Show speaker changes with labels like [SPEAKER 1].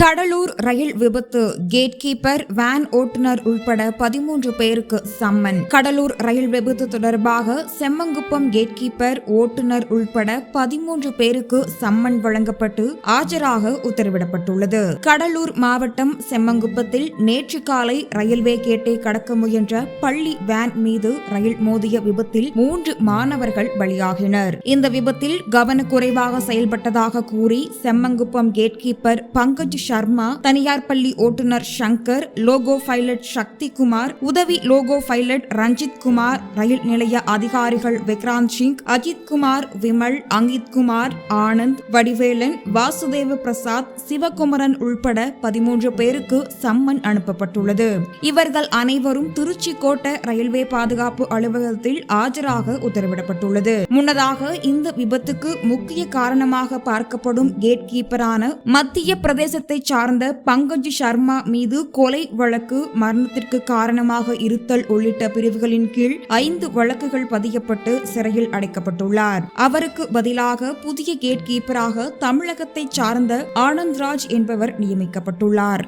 [SPEAKER 1] கடலூர் ரயில் விபத்து. Gate keeper van ஓட்டுநர் உள்பட பதிமூன்று பேருக்கு சம்மன். கடலூர் ரயில் விபத்து தொடர்பாக செம்மங்குப்பம் கேட் கீப்பர் ஓட்டுநர் உள்பட பதிமூன்று பேருக்கு சம்மன் வழங்கப்பட்டு ஆஜராக உத்தரவிடப்பட்டுள்ளது. கடலூர் மாவட்டம் செம்மங்குப்பத்தில் நேற்று காலை ரயில்வே கேட்டை கடக்க முயன்ற பள்ளி வேன் மீது ரயில் மோதிய விபத்தில் மூன்று மாணவர்கள் பலியாகினர். இந்த விபத்தில் கவனக்குறைவாக செயல்பட்டதாக கூறி செம்மங்குப்பம் கேட் கீப்பர் பங்கஜ் சர்மா தனியார் பள்ளி ஓட்டுநர் சங்கர் லோகோ பைலட் சக்தி குமார் உதவி லோகோ பைலட் ரஞ்சித் குமார் ரயில் நிலைய அதிகாரிகள் விக்ராந்த் சிங் அஜித் குமார் விமல் அங்கித் குமார் ஆனந்த் வடிவேலன் வாசுதேவ பிரசாத் சிவகுமரன் உள்பட பதிமூன்று பேருக்கு சம்மன் அனுப்பப்பட்டுள்ளது. இவர்கள் அனைவரும் திருச்சி கோட்ட ரயில்வே பாதுகாப்பு அலுவலகத்தில் ஆஜராக உத்தரவிடப்பட்டுள்ளது. முன்னதாக இந்த விபத்துக்கு முக்கிய காரணமாக பார்க்கப்படும் கேட் கீப்பரான மத்திய பிரதேசத்தை சார்ந்த பங்கஜ் சர்மா மீது கொலை வழக்கு மரணத்திற்கு காரணமாக இருத்தல் உள்ளிட்ட பிரிவுகளின் கீழ் ஐந்து வழக்குகள் பதியப்பட்டு சிறையில் அடைக்கப்பட்டுள்ளார். அவருக்கு பதிலாக புதிய கேட் கீப்பராக தமிழகத்தை சார்ந்த ஆனந்த்ராஜ் என்பவர் நியமிக்கப்பட்டுள்ளார்.